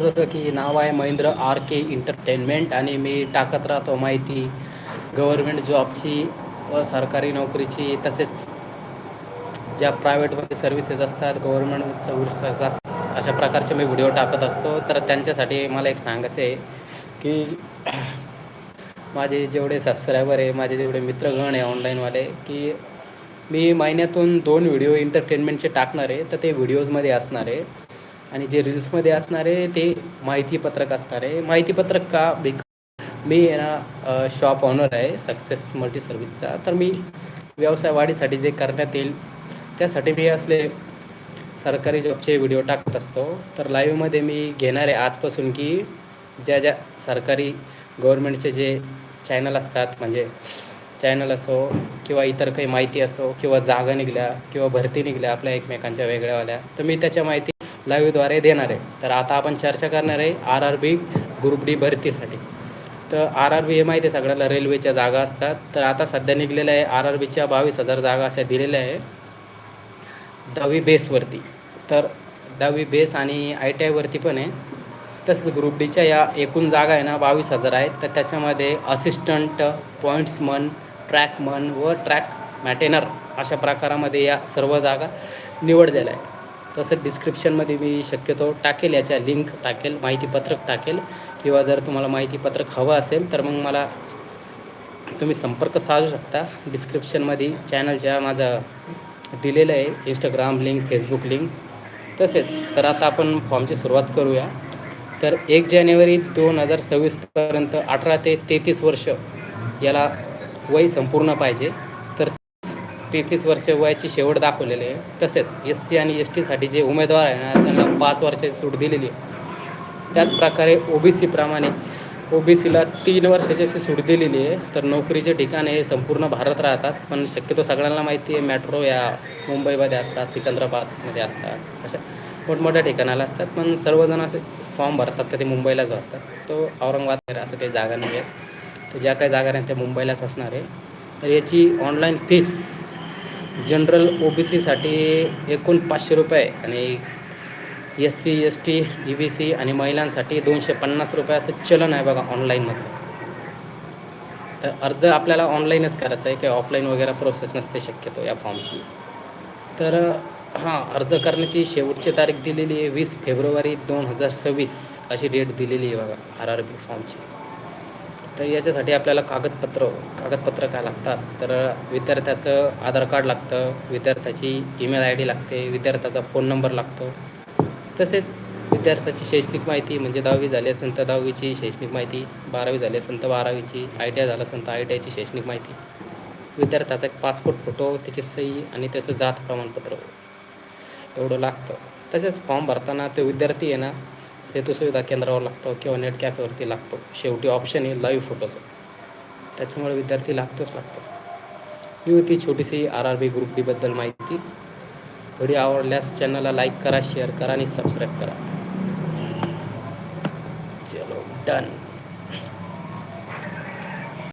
जसं की नाव आहे महेंद्र आर के इंटरटेनमेंट आणि मी टाकत राहतो माहिती. गव्हर्मेंट जॉबची व सरकारी नोकरीची तसेच ज्या प्रायव्हेटमध्ये सर्व्हिसेस असतात गव्हर्मेंट सर्व्हिसेस अस अशा प्रकारचे मी व्हिडिओ टाकत असतो. तर त्यांच्यासाठी मला एक सांगायचं आहे की माझे जेवढे सबस्क्रायबर आहे माझे जेवढे मित्रगण आहे ऑनलाईनवाले की मी महिन्यातून दोन व्हिडिओ एंटरटेनमेंटचे टाकणार आहे तर ते व्हिडिओजमध्ये असणार आहे. आणि जे रील्समध्ये असणारे ते माहितीपत्रक असणार. आहे माहितीपत्रक का बिक मी ना शॉप ऑनर आहे सक्सेस मल्टी सर्व्हिसचा तर मी व्यवसाय वाढीसाठी जे करण्यात येईल त्यासाठी मी असले सरकारी जॉबचे व्हिडिओ टाकत असतो. तर लाईव्हमध्ये मी घेणार आहे आजपासून की ज्या ज्या सरकारी गव्हर्मेंटचे जे चॅनल असतात म्हणजे चॅनल असो किंवा इतर काही माहिती असो किंवा जागा निघल्या किंवा भरती निघल्या आपल्या एकमेकांच्या वेगळ्यावाल्या तर मी त्याच्या माहिती लाईव्हद्वारे देणार आहे. तर आता आपण चर्चा करणार आहे R R B group D भरतीसाठी. तर आर आर बी हे माहिती आहे सगळ्याला रेल्वेच्या जागा असतात. तर आता सध्या निघलेल्या आहे आर आर बीच्या बावीस हजार जागा अशा दिलेल्या आहे. दहावी बेसवरती तर दहावी बेस आणि आय टी आयवरती पण आहे. तसंच ग्रुप डीच्या या एकूण जागा आहे ना बावीस हजार आहेत. तर त्याच्यामध्ये असिस्टंट पॉईंट्समन ट्रॅकमन व ट्रॅक मॅटेनर अशा प्रकारामध्ये या सर्व जागा निवडलेल्या आहे तसं डिस्क्रिप्शनमध्ये मी शक्यतो टाकेल याच्या लिंक टाकेल माहितीपत्रक टाकेल. किंवा जर तुम्हाला माहितीपत्रक हवं असेल तर मग मला तुम्ही संपर्क साधू शकता. डिस्क्रिप्शनमध्ये चॅनलच्या माझं दिलेलं आहे इंस्टाग्राम लिंक फेसबुक लिंक तसेच तर आता आपण फॉर्मची सुरुवात करूया. तर एक जानेवारी दोन हजार सव्वीसपर्यंत अठरा ते तेहतीस वर्ष याला वय संपूर्ण पाहिजे. तेहतीस वर्ष वयाची शेवट दाखवलेली आहे. तसेच एस सी आणि एस टीसाठी जे उमेदवार आहे ना त्यांना पाच वर्षाची सूट दिलेली आहे. त्याचप्रकारे ओ बी सीप्रमाणे ओ बी सीला तीन वर्षाची अशी सूट दिलेली आहे. तर नोकरीचे ठिकाण हे संपूर्ण भारत राहतात. पण शक्यतो सगळ्यांना माहिती आहे मेट्रो या मुंबईमध्ये असतात सिकंदराबादमध्ये असतात अशा मोठमोठ्या ठिकाणाला असतात. पण सर्वजण असे फॉर्म भरतात तर ते मुंबईलाच भरतात. तो औरंगाबाद असं काही जागा नाही आहे. तर ज्या काही जागा आहेत त्या मुंबईलाच असणार आहे. तर याची online fees general O B सीसाठी एकूण पाचशे रुपये आणि S C S T E B C आणि महिलांसाठी दोनशे पन्नास रुपये असं चलन आहे बघा ऑनलाईनमधलं तर अर्ज आपल्याला ऑनलाईनच करायचा आहे किंवा ऑफलाईन वगैरे प्रोसेस नसते शक्यतो या फॉर्मची तर हां अर्ज करण्याची शेवटची तारीख दिलेली आहे वीस फेब्रुवारी दोन हजार सव्वीस अशी डेट दिलेली आहे बघा आर आर बी फॉर्मची तर याच्यासाठी आपल्याला कागदपत्र कागदपत्र काय लागतात? तर विद्यार्थ्याचं आधार कार्ड लागतं विद्यार्थ्याची ईमेल आय डी लागते विद्यार्थ्याचा फोन नंबर लागतो. तसेच विद्यार्थ्याची शैक्षणिक माहिती म्हणजे दहावी झाली असेल तर दहावीची शैक्षणिक माहिती बारावी झाली असेल तर बारावीची आय टी आय झालं असेल तर आय टी आयची शैक्षणिक माहिती. विद्यार्थ्याचा एक पासपोर्ट फोटो त्याची सही आणि त्याचं जात प्रमाणपत्र. एवढं लागतं. तसेच फॉर्म भरताना ते विद्यार्थी आहे ना सेतू सुविधा केंद्रावर लागतो किंवा नेट कॅफेवरती लागतो. शेवटी ऑप्शन हे लाईव्ह फोटोचं त्याच्यामुळे विद्यार्थी लागतोच लागतो. ही होती छोटीशी आर आर बी ग्रुप डीबद्दल माहिती. व्हिडिओ आवडल्यास चॅनलला लाईक करा शेअर करा आणि सबस्क्राईब करा. चलो डन